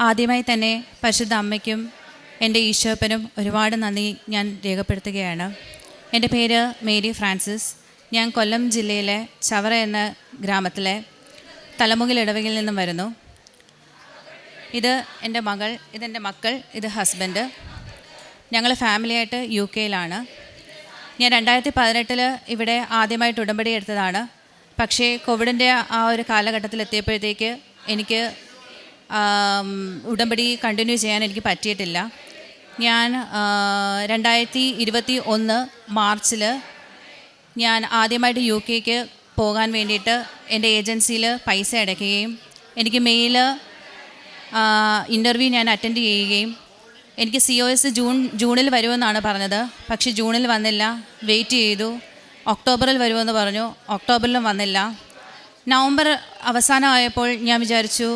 ആദ്യമായി തന്നെ പരിശുദ്ധ അമ്മയ്ക്കും എന്റെ ഈശോപ്പനും ഒരുപാട് നന്ദി ഞാൻ രേഖപ്പെടുത്തുകയാണ്. എന്റെ പേര് മേരി ഫ്രാൻസിസ്. ഞാൻ കൊല്ലം ജില്ലയിലെ ചവറ എന്ന ഗ്രാമത്തിലെ തലമുകിൽ ഇടവകയിൽ നിന്നും വരുന്നു. ഇത് എന്റെ മകൾ ഇതെന്റെ മക്കൾ ഇത് ഹസ്ബൻഡ്. ഞങ്ങൾ ഫാമിലിയായിട്ട് യു കെയിലാണ്. ഞാൻ രണ്ടായിരത്തി പതിനെട്ടിൽ ഇവിടെ ആദ്യമായിട്ട് ഉടമ്പടി എടുത്തതാണ്. പക്ഷേ കോവിഡിന്റെ ആ ഒരു കാലഘട്ടത്തിൽ എത്തിയപ്പോഴത്തേക്ക് എനിക്ക് ഉടമ്പടി കണ്ടിന്യൂ ചെയ്യാൻ എനിക്ക് പറ്റിയിട്ടില്ല. ഞാൻ രണ്ടായിരത്തി ഇരുപത്തി ഒന്ന് മാർച്ചിൽ ഞാൻ ആദ്യമായിട്ട് യു കെക്ക് പോകാൻ വേണ്ടിയിട്ട് എന്റെ ഏജൻസിയിൽ പൈസ അടയ്ക്കുകയും എനിക്ക് മെയിൽ ഇന്റർവ്യൂ ഞാൻ അറ്റൻഡ് ചെയ്യുകയും എനിക്ക് സി ഒ എസ് ജൂൺ ജൂണിൽ വരുമെന്നാണ് പറഞ്ഞത്. പക്ഷേ ജൂണിൽ വന്നില്ല. വെയിറ്റ് ചെയ്തു. ഒക്ടോബറിൽ വരുമെന്ന് പറഞ്ഞു. ഒക്ടോബറിലും വന്നില്ല. നവംബർ അവസാനമായപ്പോൾ ഞാൻ വിചാരിച്ചു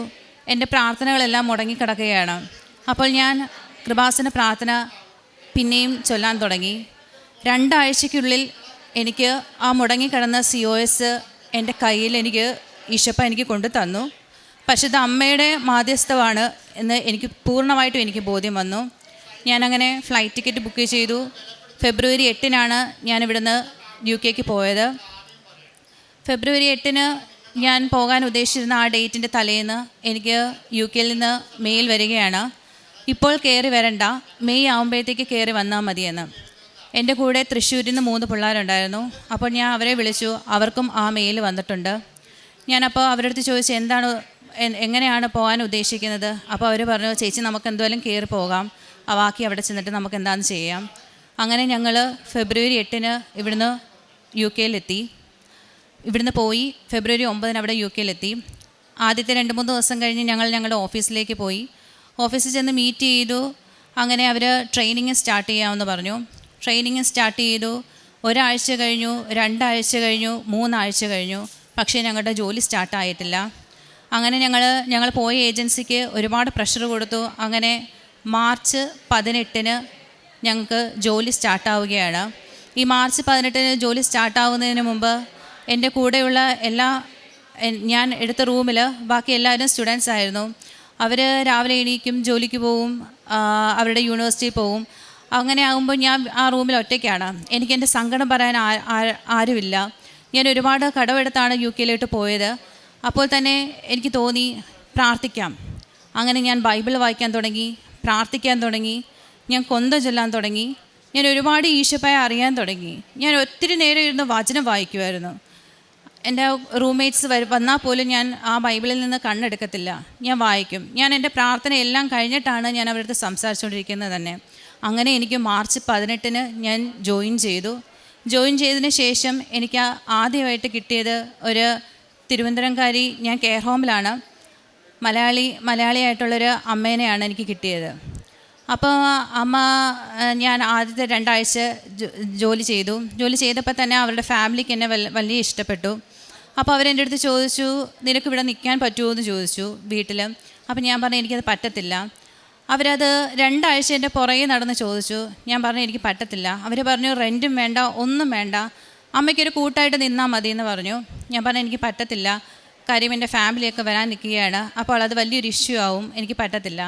എന്റെ പ്രാർത്ഥനകളെല്ലാം മുടങ്ങിക്കിടക്കുകയാണ്. അപ്പോൾ ഞാൻ കൃപാസന പ്രാർത്ഥന പിന്നെയും ചൊല്ലാൻ തുടങ്ങി. രണ്ടാഴ്ചയ്ക്കുള്ളിൽ എനിക്ക് ആ മുടങ്ങിക്കിടന്ന സി ഒ എസ് എന്റെ കയ്യിൽ എനിക്ക് ഈശപ്പ എനിക്ക് കൊണ്ടു തന്നു. പക്ഷെ ഇത് അമ്മയുടെ മാധ്യസ്ഥമാണ് എന്ന് എനിക്ക് പൂർണമായിട്ടും എനിക്ക് ബോധ്യം വന്നു. ഞാനങ്ങനെ ഫ്ലൈറ്റ് ടിക്കറ്റ് ബുക്ക് ചെയ്തു. ഫെബ്രുവരി എട്ടിനാണ് ഞാൻ ഇവിടുന്ന് യു കെക്ക് പോയത്. ഫെബ്രുവരി എട്ടിന് ഞാൻ പോകാൻ ഉദ്ദേശിച്ചിരുന്ന ആ ഡേറ്റിന്റെ തലേന്ന് എനിക്ക് യു കെയിൽ നിന്ന് മെയിൽ വരികയാണ്. ഇപ്പോൾ കയറി വരണ്ട. മെയ് ആകുമ്പോഴത്തേക്ക് കയറി വന്നാൽ മതിയെന്ന്. എന്റെ കൂടെ തൃശ്ശൂരിൽ നിന്ന് മൂന്ന് പിള്ളേരുണ്ടായിരുന്നു. അപ്പോൾ ഞാൻ അവരെ വിളിച്ചു. അവർക്കും ആ മെയിൽ വന്നിട്ടുണ്ട്. ഞാനപ്പോൾ അവരുടെ അടുത്ത് ചോദിച്ചു എന്താണ് എങ്ങനെയാണ് പോകാൻ ഉദ്ദേശിക്കുന്നത്? അപ്പോൾ അവർ പറഞ്ഞു ചേച്ചി നമുക്ക് എന്തായാലും കയറി പോകാം. ബാക്കി അവിടെ ചെന്നിട്ട് നമുക്ക് എന്താണെന്ന് ചെയ്യാം. അങ്ങനെ ഞങ്ങൾ ഫെബ്രുവരി എട്ടിന് ഇവിടുന്ന് യു കെയിലെത്തി ഇവിടുന്ന് പോയി ഫെബ്രുവരി ഒമ്പതിന് അവിടെ യു കെയിലെത്തി ആദ്യത്തെ രണ്ട് മൂന്ന് ദിവസം കഴിഞ്ഞ് ഞങ്ങൾ ഞങ്ങളുടെ ഓഫീസിലേക്ക് പോയി. ഓഫീസിൽ ചെന്ന് മീറ്റ് ചെയ്തു. അങ്ങനെ അവർ ട്രെയിനിങ് സ്റ്റാർട്ട് ചെയ്യാമെന്ന് പറഞ്ഞു. ട്രെയിനിങ് സ്റ്റാർട്ട് ചെയ്തു. ഒരാഴ്ച കഴിഞ്ഞു രണ്ടാഴ്ച കഴിഞ്ഞു മൂന്നാഴ്ച കഴിഞ്ഞു. പക്ഷേ ഞങ്ങളുടെ ജോലി സ്റ്റാർട്ടായിട്ടില്ല അങ്ങനെ ഞങ്ങൾ ഞങ്ങൾ പോയ ഏജൻസിക്ക് ഒരുപാട് പ്രഷർ കൊടുത്തു. അങ്ങനെ മാർച്ച് പതിനെട്ടിന് ഞങ്ങൾക്ക് ജോലി സ്റ്റാർട്ടാവുകയാണ് ഈ മാർച്ച് പതിനെട്ടിന് ജോലി സ്റ്റാർട്ടാവുന്നതിന് മുമ്പ് എന്റെ കൂടെയുള്ള എല്ലാ ഞാൻ എടുത്ത റൂമിൽ ബാക്കി എല്ലാവരും സ്റ്റുഡൻസ് ആയിരുന്നു. അവർ രാവിലെ എണീക്കും ജോലിക്ക് പോവും അവരുടെ യൂണിവേഴ്സിറ്റി പോവും. അങ്ങനെ ആകുമ്പോൾ ഞാൻ ആ റൂമിൽ ഒറ്റയ്ക്കാണ്. എനിക്ക് എന്റെ സങ്കടം പറയാൻ ആരുമില്ല. ഞാൻ ഒരുപാട് കടമെടുത്താണ് യു കെയിലോട്ട് പോയത്. അപ്പോൾ തന്നെ എനിക്ക് തോന്നി പ്രാർത്ഥിക്കാം. അങ്ങനെ ഞാൻ ബൈബിൾ വായിക്കാൻ തുടങ്ങി പ്രാർത്ഥിക്കാൻ തുടങ്ങി ഞാൻ കൊന്ത ചൊല്ലാൻ തുടങ്ങി ഞാൻ ഒരുപാട് ഈശോപ്പായ അറിയാൻ തുടങ്ങി. ഞാൻ ഒത്തിരി നേരം ഇരുന്ന് വചനം വായിക്കുമായിരുന്നു. എന്റെ റൂംമേറ്റ്സ് വരും വന്നാൽ പോലും ഞാൻ ആ ബൈബിളിൽ നിന്ന് കണ്ണെടുക്കത്തില്ല. ഞാൻ വായിക്കും. ഞാൻ എന്റെ പ്രാർത്ഥന എല്ലാം കഴിഞ്ഞിട്ടാണ് ഞാൻ അവരുടെ അടുത്ത് സംസാരിച്ചുകൊണ്ടിരിക്കുന്നത് തന്നെ. അങ്ങനെ എനിക്ക് മാർച്ച് പതിനെട്ടിന് ഞാൻ ജോയിൻ ചെയ്തു. ജോയിൻ ചെയ്തതിന് ശേഷം എനിക്ക് ആദ്യമായിട്ട് കിട്ടിയത് ഒരു തിരുവനന്തപുരംകാരി ഞാൻ കെയർ ഹോമിലാണ്. മലയാളി മലയാളിയായിട്ടുള്ളൊരു അമ്മേനെയാണ് എനിക്ക് കിട്ടിയത്. അപ്പോൾ അമ്മ ഞാൻ ആദ്യത്തെ രണ്ടാഴ്ച ജോലി ചെയ്തു. ജോലി ചെയ്തപ്പോൾ തന്നെ അവരുടെ ഫാമിലിക്ക് എന്നെ വലിയ ഇഷ്ടപ്പെട്ടു. അപ്പോൾ അവരെന്റെ അടുത്ത് ചോദിച്ചു നിനക്ക് ഇവിടെ നിൽക്കാൻ പറ്റുമോ എന്ന് ചോദിച്ചു വീട്ടിൽ അപ്പോൾ ഞാൻ പറഞ്ഞു എനിക്കത് പറ്റത്തില്ല. അവരത് രണ്ടാഴ്ച എന്റെ പുറകെ നടന്ന് ചോദിച്ചു. ഞാൻ പറഞ്ഞു എനിക്ക് പറ്റത്തില്ല. അവർ പറഞ്ഞു റെന്റും വേണ്ട ഒന്നും വേണ്ട. അമ്മയ്ക്കൊരു കൂട്ടായിട്ട് നിന്നാൽ മതി എന്ന് പറഞ്ഞു. ഞാൻ പറഞ്ഞു എനിക്ക് പറ്റത്തില്ല. കാര്യം എന്റെ ഫാമിലിയൊക്കെ വരാൻ നിൽക്കുകയാണ് അപ്പോൾ അത് വലിയൊരു ഇഷ്യൂ ആവും. എനിക്ക് പറ്റത്തില്ല.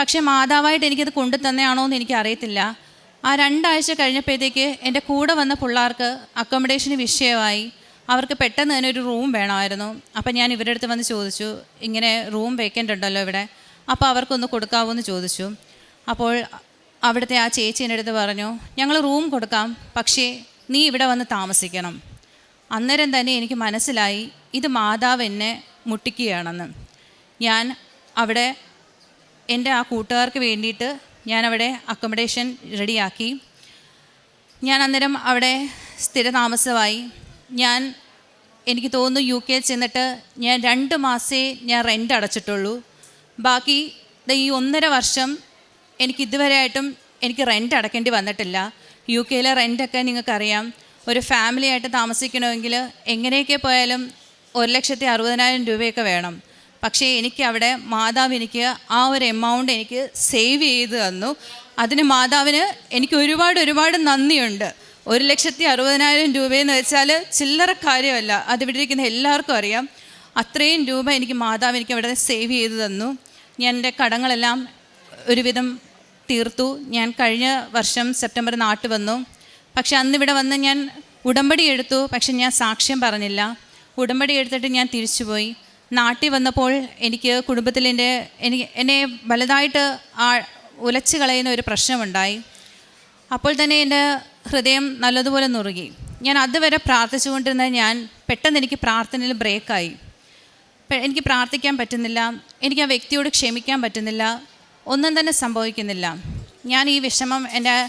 പക്ഷേ മാതാവായിട്ട് എനിക്കത് കൊണ്ടു തന്നെയാണോ എന്ന് എനിക്ക് അറിയത്തില്ല ആ രണ്ടാഴ്ച കഴിഞ്ഞപ്പോഴത്തേക്ക് എന്റെ കൂടെ വന്ന പിള്ളേർക്ക് അക്കോമഡേഷന് വിഷയമായി. അവർക്ക് പെട്ടെന്ന് തന്നെ ഒരു റൂം വേണമായിരുന്നു. അപ്പം ഞാൻ ഇവരുടെ അടുത്ത് വന്ന് ചോദിച്ചു ഇങ്ങനെ റൂം വേക്കന്റ് ഉണ്ടല്ലോ ഇവിടെ. അപ്പോൾ അവർക്കൊന്ന് കൊടുക്കാവോ എന്ന് ചോദിച്ചു. അപ്പോൾ അവിടുത്തെ ആ ചേച്ചി എന്റെ അടുത്ത് പറഞ്ഞു ഞങ്ങൾ റൂം കൊടുക്കാം പക്ഷേ നീ ഇവിടെ വന്ന് താമസിക്കണം. അന്നേരം തന്നെ എനിക്ക് മനസ്സിലായി ഇത് മാതാവ് എന്നെ മുട്ടിക്കുകയാണെന്ന്. ഞാൻ അവിടെ എന്റെ ആ കൂട്ടുകാർക്ക് വേണ്ടിയിട്ട് ഞാനവിടെ അക്കോമഡേഷൻ റെഡിയാക്കി ഞാൻ അന്നേരം അവിടെ സ്ഥിര താമസമായി ഞാൻ എനിക്ക് തോന്നുന്നു യു കെ ചെന്നിട്ട് ഞാൻ രണ്ട് മാസേ ഞാൻ റെന്റ് അടച്ചിട്ടുള്ളൂ. ബാക്കി ഈ ഒന്നര വർഷം എനിക്ക് ഇതുവരെയായിട്ടും എനിക്ക് റെന്റ് അടക്കേണ്ടി വന്നിട്ടില്ല. യു കെയിലെ റെന്റൊക്കെ നിങ്ങൾക്കറിയാം. ഒരു ഫാമിലിയായിട്ട് താമസിക്കണമെങ്കിൽ എങ്ങനെയൊക്കെ പോയാലും ഒരു ലക്ഷത്തി അറുപതിനായിരം രൂപയൊക്കെ വേണം. പക്ഷേ എനിക്ക് അവിടെ മാതാവ് എനിക്ക് ആ ഒരു എമൗണ്ട് എനിക്ക് സേവ് ചെയ്ത് തന്നു. അതിന് മാതാവിന് എനിക്ക് ഒരുപാട് ഒരുപാട് നന്ദിയുണ്ട്. ഒരു ലക്ഷത്തി അറുപതിനായിരം രൂപയെന്ന് വെച്ചാൽ ചില്ലറ കാര്യമല്ല. അതിവിടെ ഇരിക്കുന്ന എല്ലാവർക്കും അറിയാം. അത്രയും രൂപ എനിക്ക് മാതാവ് എനിക്ക് അവിടെ സേവ് ചെയ്ത് തന്നു. ഞാൻ എന്റെ കടങ്ങളെല്ലാം ഒരുവിധം തീർത്തു. ഞാൻ കഴിഞ്ഞ വർഷം സെപ്റ്റംബർ നാട്ടിൽ വന്നു. പക്ഷെ അന്നിവിടെ വന്ന് ഞാൻ ഉടമ്പടി എടുത്തു. പക്ഷെ ഞാൻ സാക്ഷ്യം പറഞ്ഞില്ല. ഉടമ്പടി എടുത്തിട്ട് ഞാൻ തിരിച്ചുപോയി. നാട്ടിൽ വന്നപ്പോൾ എനിക്ക് കുടുംബത്തിൽ എന്റെ എനിക്ക് എന്നെ വലുതായിട്ട് ആ ഉലച്ചു കളയുന്ന ഒരു പ്രശ്നമുണ്ടായി. അപ്പോൾ തന്നെ എന്റെ ഹൃദയം നല്ലതുപോലെ നുറുകി. ഞാൻ അതുവരെ പ്രാർത്ഥിച്ചുകൊണ്ടിരുന്ന ഞാൻ പെട്ടെന്ന് എനിക്ക് പ്രാർത്ഥനയിൽ ബ്രേക്കായി. എനിക്ക് പ്രാർത്ഥിക്കാൻ പറ്റുന്നില്ല. എനിക്ക് ആ വ്യക്തിയോട് ക്ഷമിക്കാൻ പറ്റുന്നില്ല. ഒന്നും തന്നെ സംഭവിക്കുന്നില്ല. ഞാൻ ഈ വിഷമം എന്റെ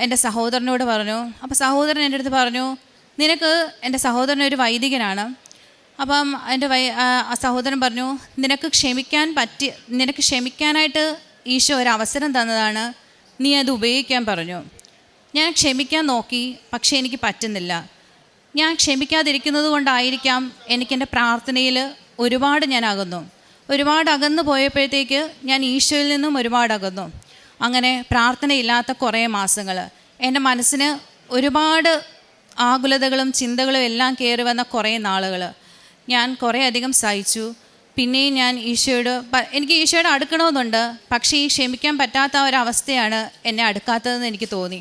എന്റെ സഹോദരനോട് പറഞ്ഞു. അപ്പോൾ സഹോദരൻ എന്റെ അടുത്ത് പറഞ്ഞു നിനക്ക് എന്റെ സഹോദരൻ ഒരു വൈദികനാണ്. അപ്പം എന്റെ വൈ സഹോദരൻ പറഞ്ഞു നിനക്ക് ക്ഷമിക്കാൻ പറ്റി നിനക്ക് ക്ഷമിക്കാനായിട്ട് ഈശോ ഒരു അവസരം തന്നതാണ്. നീ അത് ഉപയോഗിക്കാൻ പറഞ്ഞു. ഞാൻ ക്ഷമിക്കാൻ നോക്കി പക്ഷേ എനിക്ക് പറ്റുന്നില്ല. ഞാൻ ക്ഷമിക്കാതിരിക്കുന്നത് കൊണ്ടായിരിക്കാം എനിക്കെന്റെ പ്രാർത്ഥനയിൽ ഒരുപാട് ഞാൻ അകന്നു. ഒരുപാട് അകന്നു പോയപ്പോഴത്തേക്ക് ഞാൻ ഈശോയിൽ നിന്നും ഒരുപാട് അകന്നു. അങ്ങനെ പ്രാർത്ഥനയില്ലാത്ത കുറേ മാസങ്ങൾ. എന്റെ മനസ്സിന് ഒരുപാട് ആകുലതകളും ചിന്തകളും എല്ലാം കയറി വന്ന കുറേ നാളുകൾ. ഞാൻ കുറേ അധികം സഹിച്ചു. പിന്നെയും ഞാൻ ഈശോയോട് എനിക്ക് ഈശോയോട് അടുക്കണമെന്നുണ്ട്. പക്ഷേ ഈ ക്ഷമിക്കാൻ പറ്റാത്ത ഒരവസ്ഥയാണ് എന്നെ അടുക്കാത്തതെന്ന് എനിക്ക് തോന്നി.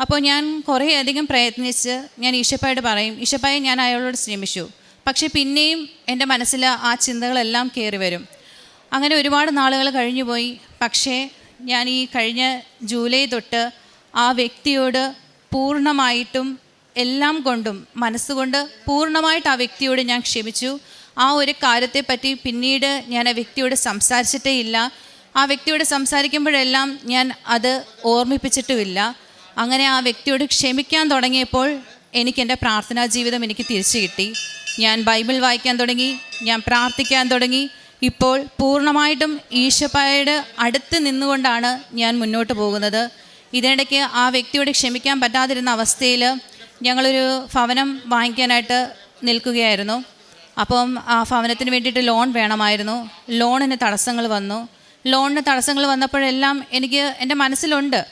അപ്പോൾ ഞാൻ കുറേ അധികം പ്രയത്നിച്ച് ഞാൻ ഈശപ്പായോട് പറയും ഈശപ്പായെ ഞാൻ അയാളോട് ശ്രമിച്ചു പക്ഷേ പിന്നെയും എന്റെ മനസ്സിൽ ആ ചിന്തകളെല്ലാം കയറി വരും. അങ്ങനെ ഒരുപാട് നാളുകൾ കഴിഞ്ഞു പോയി. പക്ഷേ ഞാൻ ഈ കഴിഞ്ഞ ജൂലൈ തൊട്ട് ആ വ്യക്തിയോട് പൂർണമായിട്ടും എല്ലാം കൊണ്ടും മനസ്സുകൊണ്ട് പൂർണമായിട്ട് ആ വ്യക്തിയോട് ഞാൻ ക്ഷമിച്ചു. ആ ഒരു കാര്യത്തെപ്പറ്റി പിന്നീട് ഞാൻ ആ വ്യക്തിയോട് സംസാരിച്ചിട്ടേ ഇല്ല ആ വ്യക്തിയോട് സംസാരിക്കുമ്പോഴെല്ലാം ഞാൻ അത് ഓർമ്മിപ്പിച്ചിട്ടുമില്ല. അങ്ങനെ ആ വ്യക്തിയോട് ക്ഷമിക്കാൻ തുടങ്ങിയപ്പോൾ എനിക്ക് എന്റെ പ്രാർത്ഥനാ ജീവിതം എനിക്ക് തിരിച്ചു കിട്ടി. ഞാൻ ബൈബിൾ വായിക്കാൻ തുടങ്ങി ഞാൻ പ്രാർത്ഥിക്കാൻ തുടങ്ങി. ഇപ്പോൾ പൂർണമായിട്ടും ഈശപ്പായുടെ അടുത്ത് നിന്നുകൊണ്ടാണ് ഞാൻ മുന്നോട്ട് പോകുന്നത്. ഇതിനിടയ്ക്ക് ആ വ്യക്തിയോട് ക്ഷമിക്കാൻ പറ്റാതിരുന്ന അവസ്ഥയിൽ ഞങ്ങളൊരു ഭവനം വാങ്ങിക്കാനായിട്ട് നിൽക്കുകയായിരുന്നു. അപ്പം ആ ഭവനത്തിന് വേണ്ടിയിട്ട് ലോൺ വേണമായിരുന്നു. ലോണിന് തടസ്സങ്ങൾ വന്നു. ലോണിന് തടസ്സങ്ങൾ വന്നപ്പോഴെല്ലാം എനിക്ക് എന്റെ മനസ്സിലുണ്ട്.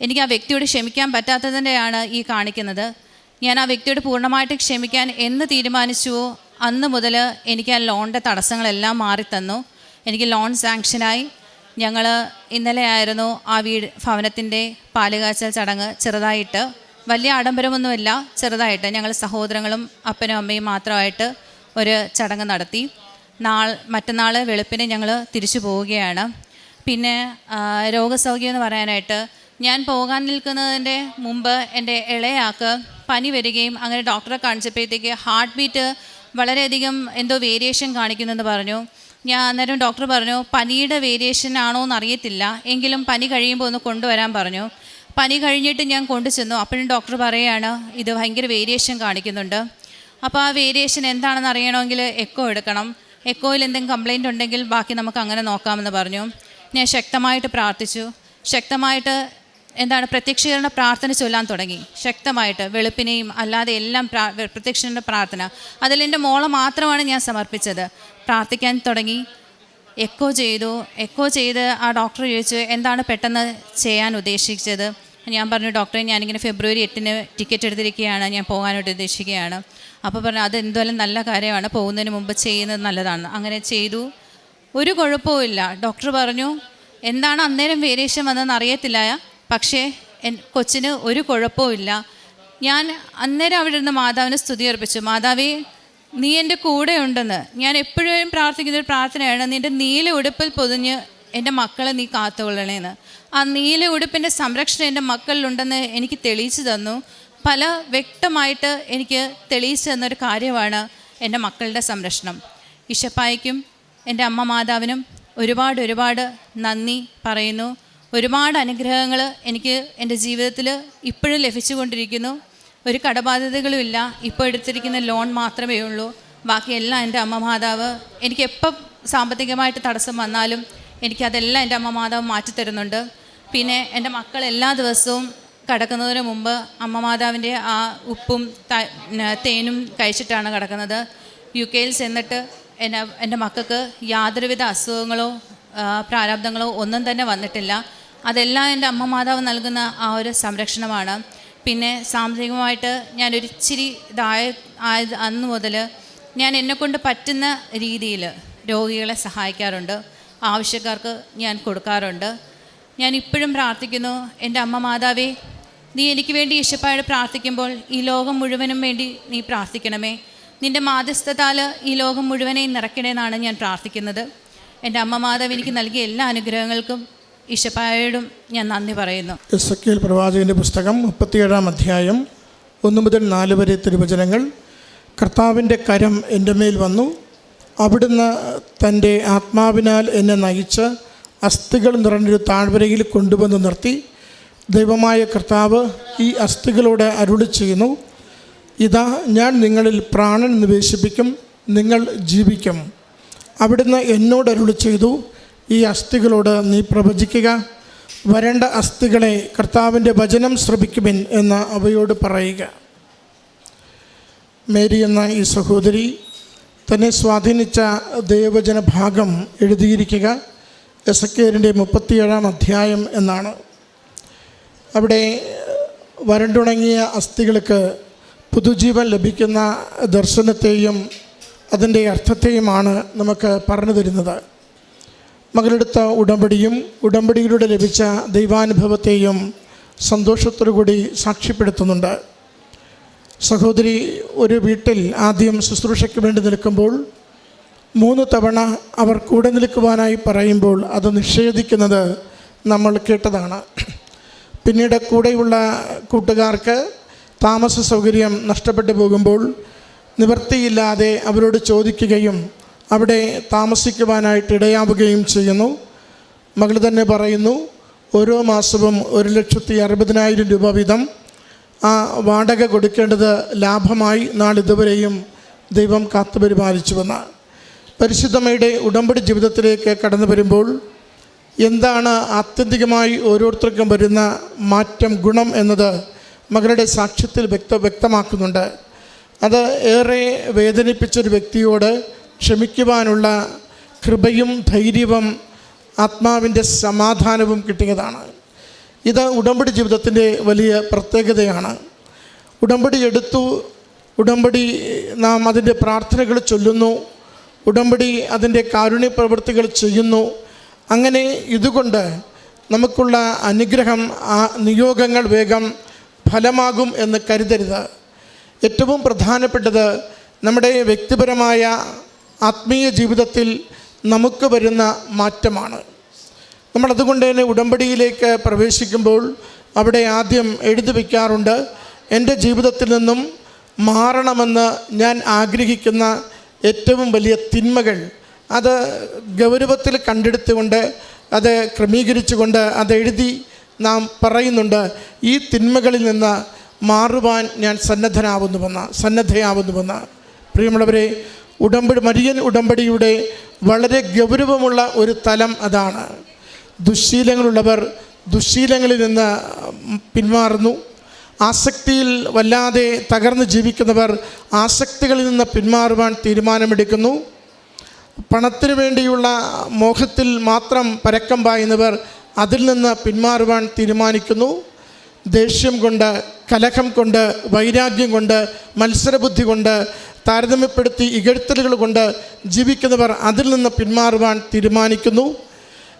എനിക്ക് ആ വ്യക്തിയോട് ക്ഷമിക്കാൻ പറ്റാത്തതിന്റെയാണ് ഈ കാണിക്കുന്നത്. ഞാൻ ആ വ്യക്തിയോട് പൂർണമായിട്ട് ക്ഷമിക്കാൻ എന്ന് തീരുമാനിച്ചുവോ അന്ന് മുതൽ എനിക്ക് ആ ലോണിന്റെ തടസ്സങ്ങളെല്ലാം മാറിത്തന്നു. എനിക്ക് ലോൺ സാങ്ഷനായി. ഞങ്ങൾ ഇന്നലെ ആയിരുന്നു ആ വീട് ഭവനത്തിന്റെ പാലുകാച്ചൽ ചടങ്ങ് ചെറുതായിട്ട്. വലിയ ആഡംബരമൊന്നുമില്ല. ചെറുതായിട്ട് ഞങ്ങൾ സഹോദരങ്ങളും അപ്പനും അമ്മയും മാത്രമായിട്ട് ഒരു ചടങ്ങ് നടത്തി. നാൾ മറ്റന്നാൾ വെളുപ്പിന് ഞങ്ങൾ തിരിച്ചു പോവുകയാണ്. പിന്നെ രോഗസൗഖ്യം എന്ന് പറയാനായിട്ട് ഞാൻ പോകാൻ നിൽക്കുന്നതിന്റെ മുമ്പ് എന്റെ ഇളയാൾക്ക് പനി വരികയും അങ്ങനെ ഡോക്ടറെ കാണിച്ചപ്പോഴത്തേക്ക് ഹാർട്ട് ബീറ്റ് വളരെയധികം എന്തോ വേരിയേഷൻ കാണിക്കുന്നെന്ന് പറഞ്ഞു. ഞാൻ അന്നേരം ഡോക്ടർ പറഞ്ഞു പനിയുടെ വേരിയേഷൻ ആണോ എന്നറിയത്തില്ല എങ്കിലും പനി കഴിയുമ്പോൾ ഒന്ന് കൊണ്ടുവരാൻ പറഞ്ഞു. പനി കഴിഞ്ഞിട്ട് ഞാൻ കൊണ്ടു ചെന്നു. അപ്പോഴും ഡോക്ടർ പറയുകയാണ് ഇത് ഭയങ്കര വേരിയേഷൻ കാണിക്കുന്നുണ്ട്. അപ്പോൾ ആ വേരിയേഷൻ എന്താണെന്ന് അറിയണമെങ്കിൽ എക്കോ എടുക്കണം. എക്കോയിൽ എന്തെങ്കിലും കംപ്ലൈന്റ് ഉണ്ടെങ്കിൽ ബാക്കി നമുക്ക് അങ്ങനെ നോക്കാമെന്ന് പറഞ്ഞു. ഞാൻ ശക്തമായിട്ട് പ്രാർത്ഥിച്ചു. ശക്തമായിട്ട് എന്താണ് പ്രത്യക്ഷീകരണ പ്രാർത്ഥന ചൊല്ലാൻ തുടങ്ങി. ശക്തമായിട്ട് വെളുപ്പിനെയും അല്ലാതെ എല്ലാം പ്രാ പ്രത്യക്ഷീകരണ പ്രാർത്ഥന. അതിൽ എന്റെ മോളെ മാത്രമാണ് ഞാൻ സമർപ്പിച്ചത്. പ്രാർത്ഥിക്കാൻ തുടങ്ങി. എക്കോ ചെയ്തു. എക്കോ ചെയ്ത് ആ ഡോക്ടർ ചോദിച്ചു എന്താണ് പെട്ടെന്ന് ചെയ്യാൻ ഉദ്ദേശിച്ചത്? ഞാൻ പറഞ്ഞു ഡോക്ടറെ ഞാനിങ്ങനെ ഫെബ്രുവരി എട്ടിന് ടിക്കറ്റ് എടുത്തിരിക്കുകയാണ്. ഞാൻ പോകാനായിട്ട് ഉദ്ദേശിക്കുകയാണ്. അപ്പോൾ പറഞ്ഞു അത് എന്തായാലും നല്ല കാര്യമാണ്. പോകുന്നതിന് മുമ്പ് ചെയ്യുന്നത് നല്ലതാണ്. അങ്ങനെ ചെയ്തു. ഒരു കുഴപ്പവുമില്ല ഡോക്ടർ പറഞ്ഞു എന്താണ് അന്നേരം വേരിയേഷൻ വന്നതെന്ന് അറിയത്തില്ല. പക്ഷേ കൊച്ചിന് ഒരു കുഴപ്പവുമില്ല ഞാൻ അന്നേരം അവിടെ ഇരുന്ന് മാതാവിന് സ്തുതി അർപ്പിച്ചു. മാതാവേ നീ എന്റെ കൂടെ ഉണ്ടെന്ന് ഞാൻ എപ്പോഴും പ്രാർത്ഥിക്കുന്ന ഒരു പ്രാർത്ഥനയാണ്. നിന്റെ നീല ഉടുപ്പിൽ പൊതിഞ്ഞ് എന്റെ മക്കളെ നീ കാത്തുകൊള്ളണേന്ന്. ആ നീല ഉടുപ്പിന്റെ സംരക്ഷണം എന്റെ മക്കളിലുണ്ടെന്ന് എനിക്ക് തെളിയിച്ചു തന്നു. പല വ്യക്തമായിട്ട് എനിക്ക് തെളിയിച്ചു തന്നൊരു കാര്യമാണ് എന്റെ മക്കളുടെ സംരക്ഷണം. ഇഷപ്പായ്ക്കും എന്റെ അമ്മ മാതാവിനും ഒരുപാട് ഒരുപാട് നന്ദി പറയുന്നു. ഒരുപാട് അനുഗ്രഹങ്ങൾ എനിക്ക് എന്റെ ജീവിതത്തിൽ ഇപ്പോഴും ലഭിച്ചുകൊണ്ടിരിക്കുന്നു. ഒരു കടബാധ്യതകളും ഇല്ല. ഇപ്പോൾ എടുത്തിരിക്കുന്ന ലോൺ മാത്രമേ ഉള്ളൂ. ബാക്കിയെല്ലാം എന്റെ അമ്മ മാതാവ്. എനിക്ക് എപ്പം സാമ്പത്തികമായിട്ട് തടസ്സം വന്നാലും എനിക്കതെല്ലാം എന്റെ അമ്മ മാതാവ് മാറ്റിത്തരുന്നുണ്ട്. പിന്നെ എന്റെ മക്കൾ എല്ലാ ദിവസവും കിടക്കുന്നതിന് മുമ്പ് അമ്മ മാതാവിന്റെ ആ ഉപ്പും തേനും കഴിച്ചിട്ടാണ് കിടക്കുന്നത്. യു കെയിൽ ചെന്നിട്ട് എന്നെ എന്റെ മക്കൾക്ക് യാതൊരുവിധ അസുഖങ്ങളോ പ്രാരാബ്ദങ്ങളോ ഒന്നും തന്നെ വന്നിട്ടില്ല. അതെല്ലാം എന്റെ അമ്മ മാതാവ് നൽകുന്ന ആ ഒരു സംരക്ഷണമാണ്. പിന്നെ സാമ്പത്തികമായിട്ട് ഞാനൊരിച്ചിരി ഇതായ ആയത് അന്ന് മുതൽ ഞാൻ എന്നെക്കൊണ്ട് പറ്റുന്ന രീതിയിൽ രോഗികളെ സഹായിക്കാറുണ്ട്. ആവശ്യക്കാർക്ക് ഞാൻ കൊടുക്കാറുണ്ട്. ഞാൻ ഇപ്പോഴും പ്രാർത്ഥിക്കുന്നു എന്റെ അമ്മ മാതാവേ നീ എനിക്ക് വേണ്ടി യേശപ്പായോട് പ്രാർത്ഥിക്കുമ്പോൾ ഈ ലോകം മുഴുവനും വേണ്ടി നീ പ്രാർത്ഥിക്കണമേ. നിന്റെ മാധ്യസ്ഥതാൽ ഈ ലോകം മുഴുവനെയും നിറയ്ക്കണമെന്നാണ് ഞാൻ പ്രാർത്ഥിക്കുന്നത്. എന്റെ അമ്മ മാതാവ് എനിക്ക് നൽകിയ എല്ലാ അനുഗ്രഹങ്ങൾക്കും ഈശപ്പായോടും ഞാൻ നന്ദി പറയുന്നു. എസ് പ്രവാചകന്റെ പുസ്തകം മുപ്പത്തിയേഴാം അധ്യായം ഒന്ന് മുതൽ നാല് വരെ തിരുവചനങ്ങൾ. കർത്താവിന്റെ കരം എന്റെ മേൽ വന്നു അവിടുന്ന് തന്റെ ആത്മാവിനാൽ എന്നെ നയിച്ച് അസ്ഥികൾ നിറഞ്ഞൊരു താഴ്വരയിൽ കൊണ്ടുവന്ന് നിർത്തി. ദൈവമായ കർത്താവ് ഈ അസ്ഥികളോട് അരുളി ചെയ്യുന്നു. ഇതാ ഞാൻ നിങ്ങളിൽ പ്രാണൻ നിവേശിപ്പിക്കും നിങ്ങൾ ജീവിക്കും. അവിടുന്ന് എന്നോട് അരുളി ചെയ്തു ഈ അസ്ഥികളോട് നീ പ്രവചിക്കുക. വരേണ്ട അസ്ഥികളെ കർത്താവിന്റെ വചനം ശ്രമിക്കുമെൻ എന്ന് അവയോട് പറയുക. മേരി എന്ന ഈ സഹോദരി തന്നെ സ്വാധീനിച്ച ദൈവജന ഭാഗം എഴുതിയിരിക്കുക. എസ് എക്കേരിന്റെ മുപ്പത്തിയേഴാം അധ്യായം എന്നാണ്. അവിടെ വരണ്ടുണങ്ങിയ അസ്ഥികൾക്ക് പുതുജീവൻ ലഭിക്കുന്ന ദർശനത്തെയും അതിന്റെ അർത്ഥത്തെയുമാണ് നമുക്ക് പറഞ്ഞു തരുന്നത്. മകളെടുത്ത ഉടമ്പടിയും ഉടമ്പടിയിലൂടെ ലഭിച്ച ദൈവാനുഭവത്തെയും സന്തോഷത്തോടു കൂടി സാക്ഷ്യപ്പെടുത്തുന്നുണ്ട്. സഹോദരി ഒരു വീട്ടിൽ ആദ്യം ശുശ്രൂഷയ്ക്ക് വേണ്ടി നിൽക്കുമ്പോൾ മൂന്ന് തവണ അവർ കൂടെ നിൽക്കുവാനായി പറയുമ്പോൾ അത് നിഷേധിക്കുന്നത് നമ്മൾ കേട്ടതാണ്. പിന്നീട് കൂടെയുള്ള കൂട്ടുകാർക്ക് താമസ സൗകര്യം നഷ്ടപ്പെട്ടു പോകുമ്പോൾ നിവൃത്തിയില്ലാതെ അവരോട് ചോദിക്കുകയും അവിടെ താമസിക്കുവാനായിട്ട് ഇടയാവുകയും ചെയ്യുന്നു. മകൾ തന്നെ പറയുന്നു ഓരോ മാസവും ഒരു ലക്ഷത്തി അറുപതിനായിരം രൂപ വീതം ആ വാടക കൊടുക്കേണ്ടത് ലാഭമായി നാളിതുവരെയും ദൈവം കാത്തുപരിപാലിച്ചുവെന്ന് പരിശുദ്ധമ്മയുടെ ഉടമ്പടി ജീവിതത്തിലേക്ക് കടന്നു വരുമ്പോൾ എന്താണ് ആത്യന്തികമായി ഓരോരുത്തർക്കും വരുന്ന മാറ്റം ഗുണം എന്നത് മകളുടെ സാക്ഷ്യത്തിൽ വ്യക്ത വ്യക്തമാക്കുന്നുണ്ട്. അത് ഏറെ വേദനിപ്പിച്ചൊരു വ്യക്തിയോട് ക്ഷമിക്കുവാനുള്ള കൃപയും ധൈര്യവും ആത്മാവിന്റെ സമാധാനവും കിട്ടിയതാണ്. ഇത് ഉടമ്പടി ജീവിതത്തിന്റെ വലിയ പ്രത്യേകതയാണ്. ഉടമ്പടി എടുത്തു ഉടമ്പടി നാം അതിന്റെ പ്രാർത്ഥനകൾ ചൊല്ലുന്നു ഉടമ്പടി അതിന്റെ കാരുണ്യ പ്രവൃത്തികൾ ചെയ്യുന്നു. അങ്ങനെ ഇതുകൊണ്ട് നമുക്കുള്ള അനുഗ്രഹം ആ നിയോഗങ്ങൾ വേഗം ഫലമാകും എന്ന് കരുതരുത്. ഏറ്റവും പ്രധാനപ്പെട്ടത് നമ്മുടെ വ്യക്തിപരമായ ആത്മീയ ജീവിതത്തിൽ നമുക്ക് വരുന്ന മാറ്റമാണ്. നമ്മൾ അതുകൊണ്ട് തന്നെ ഉടമ്പടിയിലേക്ക് പ്രവേശിക്കുമ്പോൾ അവിടെ ആദ്യം എഴുതി വയ്ക്കാറുണ്ട് എന്റെ ജീവിതത്തിൽ നിന്നും മാറണമെന്ന് ഞാൻ ആഗ്രഹിക്കുന്ന ഏറ്റവും വലിയ തിന്മകൾ. അത് ഗൗരവത്തിൽ കണ്ടെടുത്തുകൊണ്ട് അത് ക്രമീകരിച്ചുകൊണ്ട് അത് എഴുതി നാം പറയുന്നുണ്ട് ഈ തിന്മകളിൽ നിന്ന് മാറുവാൻ ഞാൻ സന്നദ്ധനാവുന്നുവെന്ന് സന്നദ്ധയാവുന്നുവെന്ന്. പ്രിയമുള്ളവരെ ഉടമ്പടി മരിയൻ ഉടമ്പടിയുടെ വളരെ ഗൗരവമുള്ള ഒരു തലം അതാണ്. ദുശ്ശീലങ്ങളുള്ളവർ ദുശ്ശീലങ്ങളിൽ നിന്ന് പിന്മാറുന്നു. ആസക്തിയിൽ വല്ലാതെ തകർന്ന് ജീവിക്കുന്നവർ ആസക്തികളിൽ നിന്ന് പിന്മാറുവാൻ തീരുമാനമെടുക്കുന്നു. പണത്തിനു വേണ്ടിയുള്ള മോഹത്തിൽ മാത്രം പരക്കം പായുന്നവർ അതിൽ നിന്ന് പിന്മാറുവാൻ തീരുമാനിക്കുന്നു. ദേഷ്യം കൊണ്ട് കലഹം കൊണ്ട് വൈരാഗ്യം കൊണ്ട് മത്സരബുദ്ധി കൊണ്ട് താരതമ്യപ്പെടുത്തി ഇകഴ്ത്തലുകൾ കൊണ്ട് ജീവിക്കുന്നവർ അതിൽ നിന്ന് പിന്മാറുവാൻ തീരുമാനിക്കുന്നു.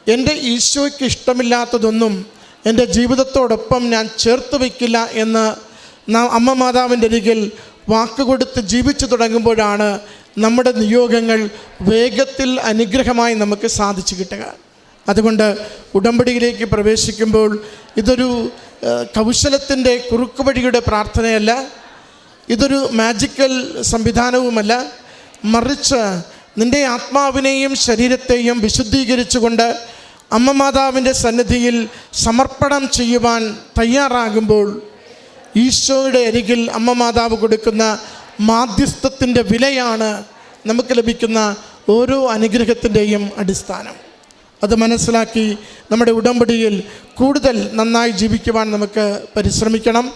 എന്റെ ഈശോയ്ക്ക് ഇഷ്ടമില്ലാത്തതൊന്നും എന്റെ ജീവിതത്തോടൊപ്പം ഞാൻ ചേർത്ത് വയ്ക്കില്ല എന്ന് നാം അമ്മ മാതാവിന്റെ അരികിൽ വാക്കുകൊടുത്ത് ജീവിച്ചു തുടങ്ങുമ്പോഴാണ് നമ്മുടെ നിയോഗങ്ങൾ വേഗത്തിൽ അനുഗ്രഹമായി നമുക്ക് സാധിച്ചു കിട്ടുക. അതുകൊണ്ട് ഉടമ്പടിയിലേക്ക് പ്രവേശിക്കുമ്പോൾ ഇതൊരു കൗശലത്തിന്റെ കുറുക്കുവഴിയുടെ പ്രാർത്ഥനയല്ല ഇതൊരു മാജിക്കൽ സംവിധാനവുമല്ല. മറിച്ച് നിന്റെ ആത്മാവിനെയും ശരീരത്തെയും വിശുദ്ധീകരിച്ചുകൊണ്ട് അമ്മ മാതാവിന്റെ സന്നിധിയിൽ സമർപ്പണം ചെയ്യുവാൻ തയ്യാറാകുമ്പോൾ ഈശോയുടെ അരികിൽ അമ്മ മാതാവ് കൊടുക്കുന്ന മാധ്യസ്ഥത്തിന്റെ വിലയാണ് നമുക്ക് ലഭിക്കുന്ന ഓരോ അനുഗ്രഹത്തിന്റെയും അടിസ്ഥാനം. അത് മനസ്സിലാക്കി നമ്മുടെ ഉടമ്പടിയിൽ കൂടുതൽ നന്നായി ജീവിക്കുവാൻ നമുക്ക് പരിശ്രമിക്കണം.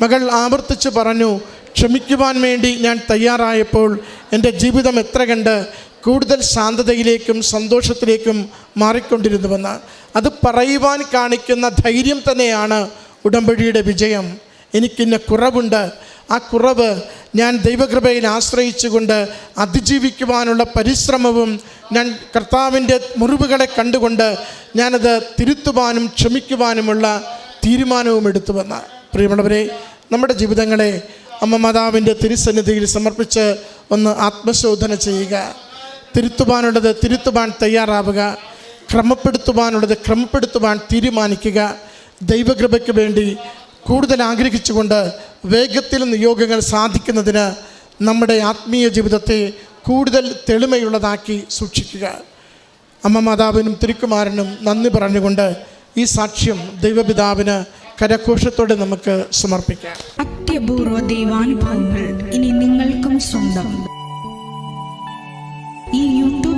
മകൾ ആവർത്തിച്ച് പറഞ്ഞു ക്ഷമിക്കുവാൻ വേണ്ടി ഞാൻ തയ്യാറായപ്പോൾ എന്റെ ജീവിതം എത്ര കണ്ട് കൂടുതൽ ശാന്തതയിലേക്കും സന്തോഷത്തിലേക്കും മാറിക്കൊണ്ടിരുന്നുവെന്ന്. അത് പറയുവാൻ കാണിക്കുന്ന ധൈര്യം തന്നെയാണ് ഉടമ്പടിയുടെ വിജയം. എനിക്കിന്ന കുറവുണ്ട്. ആ കുറവ് ഞാൻ ദൈവകൃപയിൽ ആശ്രയിച്ചുകൊണ്ട് അതിജീവിക്കുവാനുള്ള പരിശ്രമവും ഞാൻ കർത്താവിന്റെ മുറിവുകളെ കണ്ടുകൊണ്ട് ഞാനത് തിരുത്തുവാനും ക്ഷമിക്കുവാനുമുള്ള തീരുമാനവും എടുത്തുവെന്ന. പ്രിയമുള്ളവരെ നമ്മുടെ ജീവിതങ്ങളെ അമ്മ മാതാവിന്റെ തിരുസന്നിധിയിൽ സമർപ്പിച്ച് ഒന്ന് ആത്മശോധന ചെയ്യുക. തിരുത്തുവാനുള്ളത് തിരുത്തുവാൻ തയ്യാറാവുക. ക്രമപ്പെടുത്തുവാനുള്ളത് ക്രമപ്പെടുത്തുവാൻ തീരുമാനിക്കുക. ദൈവകൃപയ്ക്ക് വേണ്ടി കൂടുതൽ ആഗ്രഹിച്ചുകൊണ്ട് വേഗത്തിൽ നിയോഗങ്ങൾ സാധിക്കുന്നതിന് നമ്മുടെ ആത്മീയ ജീവിതത്തെ കൂടുതൽ തെളിമയുള്ളതാക്കി സൂക്ഷിക്കുക. അമ്മ മാതാവിനും തിരുക്കുമാരനും നന്ദി പറഞ്ഞുകൊണ്ട് ഈ സാക്ഷ്യം ദൈവപിതാവിന് കരഘോഷത്തോടെ നമുക്ക് സമർപ്പിക്കാം. അത്യപൂർവ ദൈവാനുഭവങ്ങൾ ഇനി നിങ്ങൾക്കും സ്വന്തം.